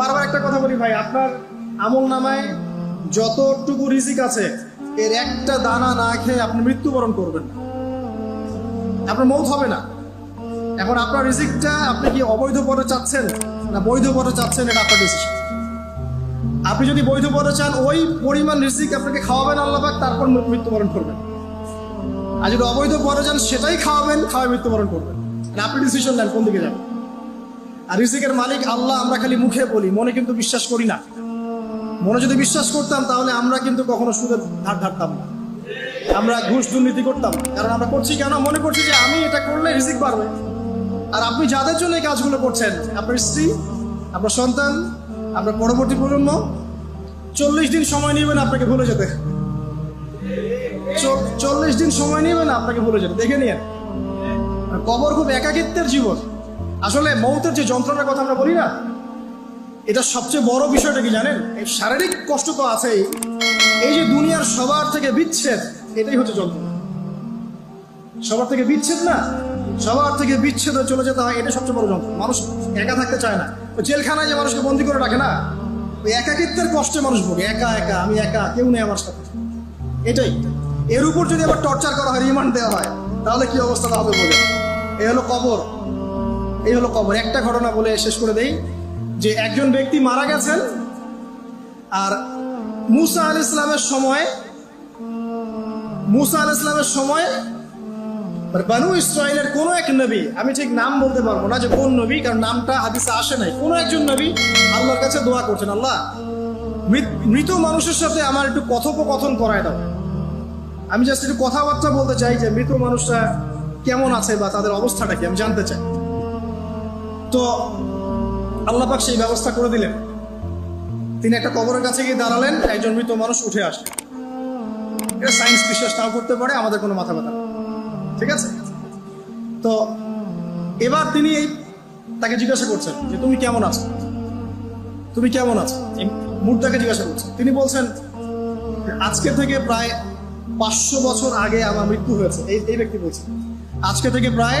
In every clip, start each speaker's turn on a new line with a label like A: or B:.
A: বারবার একটা কথা বলি ভাই, আপনার আমল নামায় যতটুকু রিজিক আছে, এর একটা দানা না খেয়ে আপনি মৃত্যুবরণ করবেন। আপনার মৌত হবে না। এখন আপনার রিজিকটা আপনি কি অবৈধ পথে চাচ্ছেন না বৈধ পথে চাচ্ছেন, এটা আপনার ডিসিশন আপনি যদি বৈধ পথে চান, ওই পরিমাণ রিজিক আপনাকে খাওয়াবেন আল্লাহবাক তারপর মৃত্যুবরণ করবেন। আর যদি অবৈধ পথে চান, সেটাই খাওয়াবেন খাওয়াই মৃত্যুবরণ করবেন। আপনি ডিসিশন নেন কোন দিকে যাবেন। আর রিজিকের মালিক আল্লাহ আমরা খালি মুখে বলি, মনে কিন্তু বিশ্বাস করি না। মনে যদি বিশ্বাস করতাম, তাহলে আমরা কিন্তু কখনো সুদের ধার ধারতাম না। আমরা ঘুষ দুর্নীতি করতাম। কারণ আমরা করছি কেন? মনে করছি যে আমি এটা করলে রিজিক বাড়বে। আর আপনি যাদের জন্য এই কাজগুলো করছেন, আপনার স্ত্রী, আপনার সন্তান, আপনার পরবর্তী প্রজন্ম, চল্লিশ দিন সময় নেবেন আপনাকে ভুলে যেতে। চল্লিশ দিন সময় নেবেন আপনাকে ভুলে যেতে। দেখে আর কবর খুব একাকিত্বের জীবন। আসলে মৌতের যে যন্ত্রণার কথা আমরা বলি না, এটা সবচেয়ে বড় বিষয়টা কি জানেন? এই শারীরিক কষ্ট তো আছেই। এই যে দুনিয়ার সবার থেকে বিচ্ছেদ, এটাই হচ্ছে যন্ত্রণা। সবার থেকে বিচ্ছেদ না, সবার থেকে বিচ্ছেদ চলে যেতে হয় এটা সবচেয়ে বড় যন্ত্রণা। মানুষ একা থাকতে চায় না। জেলখানায় যে মানুষকে বন্দি করে রাখে না, ওই একাকিত্বের কষ্টে মানুষ ভোগে। একা একা, আমি একা, কেউ নেই আমার সাথে। এটাই। এর উপর যদি আবার টর্চার করা হয় রিমান্ড দেওয়া হয়, তাহলে কি অবস্থাটা হবে বলে এ হলো কবর। এই হলো কবর। একটা ঘটনা বলে শেষ করে দেই, যে একজন ব্যক্তি মারা গেছেন আর মুসা আল ইসলামের সময়, মুসা আল ইসলামের সময় মানে বানু ইসরায়েলের কোনো এক নবী, আমি ঠিক নাম বলতে পারব না যে কোন নবী, কারণ নামটা হাদিসে আসে নাই, কোনো একজন নবী আল্লাহর কাছে দোয়া করছেন, আল্লাহ, মৃত- মানুষের সাথে আমার একটু কথোপকথন করায় দাও। আমি জাস্ট একটু কথাবার্তা বলতে চাই যে মৃত মানুষটা কেমন আছে বা তাদের অবস্থাটা কি, আমি জানতে চাই। তো আল্লাহ পাক সেই ব্যবস্থা করে দিলেন। তিনি একটা কবরের কাছে গিয়ে দাঁড়ালেন একজন মৃত মানুষ উঠে আসলেন এটা সায়েন্স বিশ্বাস নাও করতে পারে, আমাদের কোনো মাথা ব্যথা ঠিক আছে? তো এবার তিনি এই তাকে জিজ্ঞাসা করছেন যে, তুমি কেমন আছো? তুমি কেমন আছো? মুদ্রাকে জিজ্ঞাসা করছেন তিনি বলছেন, আজকে থেকে প্রায় পাঁচশো বছর আগে আমার মৃত্যু হয়েছে। এই এই ব্যক্তি বলছেন, আজকে থেকে প্রায়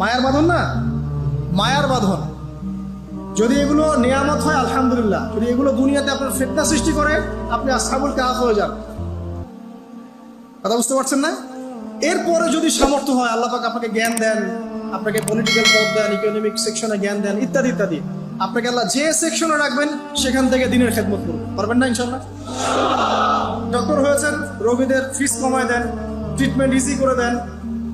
A: মায়ার বাঁধন না? মায়ার বাঁধন। যদি এগুলো নিয়ামত হয়, আলহামদুলিল্লাহ। যদি এগুলো দুনিয়াতে আপনার ফেতনা সৃষ্টি করে, আপনি আসাবুল কাহাফ হয়ে যান। কথা বুঝতে পারছেন না? এরপরে যদি সামর্থ্য হয় আল্লাপাক আপনাকে জ্ঞান দেন, আপনাকে পলিটিক্যাল পদ দেন ইকোনমিক সেকশনে জ্ঞান দেন, ইত্যাদি ইত্যাদি। আপনাকে আল্লাহ যে সেকশনে রাখবেন, সেখান থেকে দিনের খেদমত করবেন পারবেন না ইনশাল্লাহ ডক্টর হয়েছেন, রোগীদের ফিস কমায় দেন ট্রিটমেন্ট ইজি করে দেন।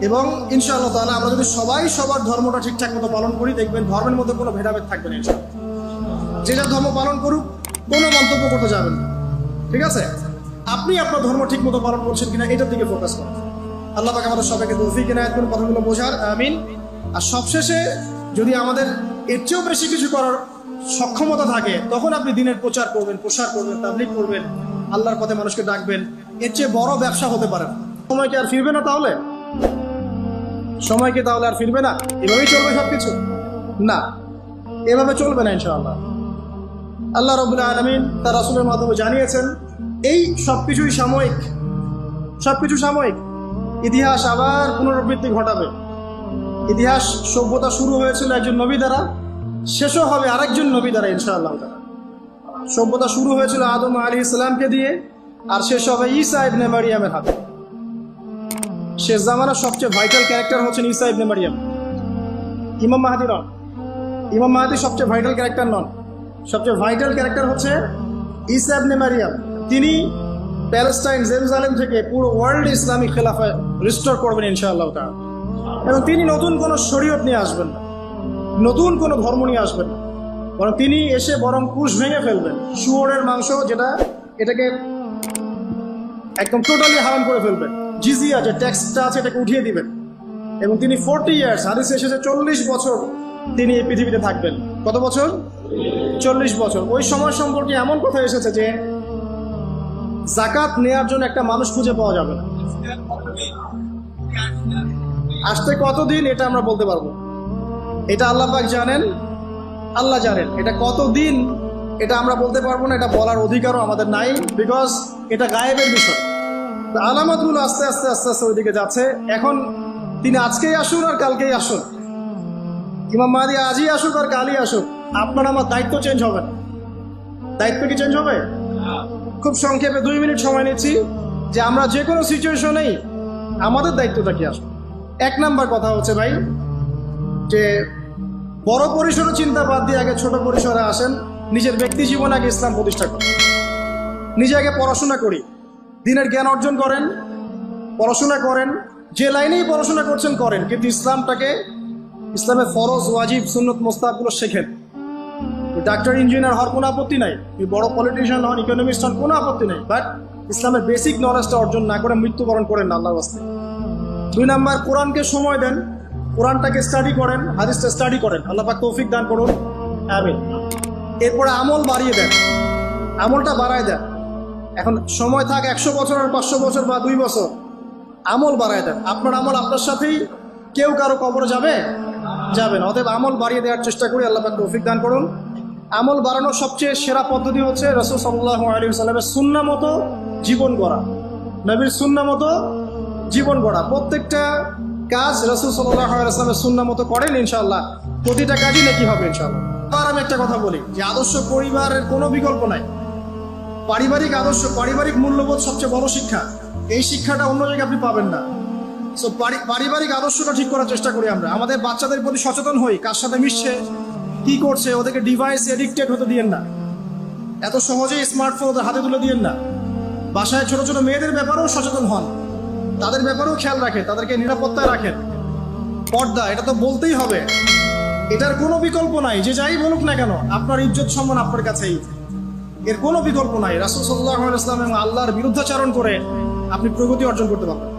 A: এবং ইনশাআল্লাহ তাহলে আমরা যদি সবাই সবার ধর্মটা ঠিকঠাক মতো পালন করি, দেখবেন ধর্মের মধ্যে কোনো ভেদাভেদ থাকবে না যে যার ধর্ম পালন করুক, কোনো মন্তব্য করতে যাবেন না। ঠিক আছে? আপনি আপনার ধর্ম ঠিক মতো পালন করছেন কিনা, এটার দিকে ফোকাস করুন। আল্লাহ পাক আমাদের সবাইকে তৌফিক এনায়েত করুন, কথাগুলো বোঝার। আমিন। আর সবশেষে যদি আমাদের এর চেয়েও বেশি কিছু করার সক্ষমতা থাকে, তখন আপনি দিনের প্রচার করবেন, প্রসার করবেন তাবলিক করবেন, আল্লাহর পথে মানুষকে ডাকবেন। এর চেয়ে বড় ব্যবসা হতে পারে না। সময় কি আর ফিরবে না তাহলে? সময় কি তাহলে আর ফিরবে না? এভাবেই চলবে সবকিছু? না। এভাবে চলবে না ইনশাআল্লাহ। আল্লাহ রবুল্লাহ আলমিন তার রাসুলের মাধ্যমে জানিয়েছেন, এই সবকিছুই সাময়িক। সবকিছু সাময়িক। ইতিহাস আবার পুনরাবৃত্তি ঘটাবে। ইতিহাস সভ্যতা শুরু হয়েছিল একজন নবী দ্বারা, শেষও হবে আরেকজন নবী দ্বারা ইনশাআল্লাহ দ্বারা সভ্যতা শুরু হয়েছিল আদম আলী ইসলামকে দিয়ে, আর শেষ হবে ঈসা ইবনে মারিয়ামের হাতে। শেষ জামানার সবচেয়ে ভাইটাল ক্যারেক্টার হচ্ছেন ঈসা ইবনে মারিয়াম। ইমাম মাহাদি নন। ইমাম মাহাদি সবচেয়ে ভাইটাল ক্যারেক্টার নন। সবচেয়ে ভাইটাল ক্যারেক্টার হচ্ছে ঈসা ইবনে মারিয়াম। তিনি প্যালেস্টাইন জেরুজালেম থেকে পুরো ওয়ার্ল্ড ইসলামিক খেলাফা রিস্টোর করবেন ইনশাআল্লাহ তাআলা। এবং তিনি নতুন কোনো শরীয়ত নিয়ে আসবেন না। নতুন কোনো ধর্ম নিয়ে আসবেন না। বরং তিনি এসে বরং কুশ ভেঙে ফেলবেন। শুয়োরের মাংস যেটা, এটাকে একদম টোটালি হারাম করে ফেলবেন। জিজিয়া যে ট্যাক্সটা আছে এটাকে উঠিয়ে দিবেন। এবং তিনি ফোরটি ইয়ার্স, হাদিসে এসেছে চল্লিশ বছর তিনি এই পৃথিবীতে থাকবেন। কত বছর? চল্লিশ বছর। ওই সময় সম্পর্কে এমন কথা এসেছে যে জাকাত নেয়ার জন্য একটা মানুষ খুঁজে পাওয়া যাবে আসতে কতদিন এটা আমরা বলতে পারব। এটা আল্লাহ পাক জানেন? আল্লাহ জানেন। এটা কতদিন এটা আমরা বলতে পারব না, এটা বলার অধিকারও আমাদের নাই। বিকজ এটা গায়েবের বিষয়। আলামতগুলো আস্তে আস্তে আস্তে আস্তে ওইদিকে যাচ্ছে। এখন তিনি আজকেই আসুন আর কালকেই আসুন। ইমাম মাহাদি আজই আসুক আর কালই আসুক। আপনার আমার দায়িত্ব চেঞ্জ হবে না। দায়িত্ব কি চেঞ্জ হবে? খুব সংক্ষেপে দুই মিনিট সময় নিচ্ছি যে আমরা যে কোনো সিচুয়েশনেই আমাদের দায়িত্বটা কি আসবে? এক নাম্বার কথা হচ্ছে ভাই, যে বড় পরিসরে চিন্তা বাদ দিয়ে আগে ছোট পরিসরে আসেন, নিজের ব্যক্তি জীবনে আগে ইসলাম প্রতিষ্ঠা করেন। নিজে আগে পড়াশোনা করি। দিনের জ্ঞান অর্জন করেন, পড়াশোনা করেন, যে লাইনেই পড়াশোনা করছেন করেন, কিন্তু ইসলামটাকে, ইসলামের ফরজ, ওয়াজিব, সুন্নত মোস্তাবগুলো শেখেন। ডাক্তার, ইঞ্জিনিয়ার হওয়ার কোনো আপত্তি নাই বড় পলিটিশিয়ান হন ইকোনমিস্ট হন, কোনো আপত্তি নেই বাট ইসলামের বেসিক নলেজটা অর্জন না করে মৃত্যুবরণ করেন আল্লাহর বাস্তে দুই নাম্বার, কোরআনকে সময় দেন, কোরআনটাকে স্টাডি করেন, হাদিসটা স্টাডি করেন, আল্লাহ পাক তৌফিক দান করুন এরপরে আমল বাড়িয়ে দেন, আমলটা বাড়ায় দেন। এখন সময় থাক একশো বছর আর পাঁচশো বছর বা দুই বছর। আমল বাড়ায় দেন। আপনার আমল আপনার সাথেই কেউ কারও কবরে যাবে? যাবে না। অতএব আমল বাড়িয়ে দেওয়ার চেষ্টা করি, আল্লাহ তৌফিক দান করুন। আমল বাড়ানোর সবচেয়ে সেরা পদ্ধতি হচ্ছে রসুল সাল্লাহ আলী সাল্লামের সুন্না মতো জীবন গড়া। নবীর সুন্না মতো জীবন গড়া। প্রত্যেকটা কাজ রসুল সাল্লাহ আলাইসলামের সুন্না মতো করেন ইনশাল্লাহ প্রতিটা কাজই নাকি হবে ইনশাল্লাহ আর আমি একটা কথা বলি, যে আদর্শ পরিবারের কোনো বিকল্প নাই। পারিবারিক আদর্শ, পারিবারিক মূল্যবোধ সবচেয়ে বড় শিক্ষা। এই শিক্ষাটা অন্য জায়গায় আপনি পাবেন না। সো পারিবারিক আদর্শটা ঠিক করার চেষ্টা করি আমরা। আমাদের বাচ্চাদের প্রতি সচেতন হই, কার সাথে মিশছে, কি করছে, ওদেরকে ডিভাইস এডিক্টেড হতে দিয়েন না। এত সহজেই স্মার্টফোন ওদের হাতে তুলে দিয়েন না। বাসায় ছোট ছোট মেয়েদের ব্যাপারেও সচেতন হন। তাদের ব্যাপারেও খেয়াল রাখেন, তাদেরকে নিরাপত্তায় রাখেন। পর্দা, এটা তো বলতেই হবে। এটার কোনো বিকল্প নাই, যে যাই বলুক না কেন, আপনার ইজ্জত সম্মান আপনার কাছেই। এর কোনো বিকল্প নাই। রাসুল সাল্লাহ ইসলাম এবং আল্লাহর বিরুদ্ধাচারণ করে আপনি প্রগতি অর্জন করতে পারবেন।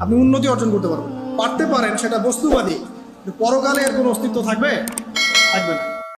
A: আপনি উন্নতি অর্জন করতে পারবেন। পারতে পারেন, সেটা বস্তুবাদী। পরকালে এর কোনো অস্তিত্ব থাকবে? থাকবে না।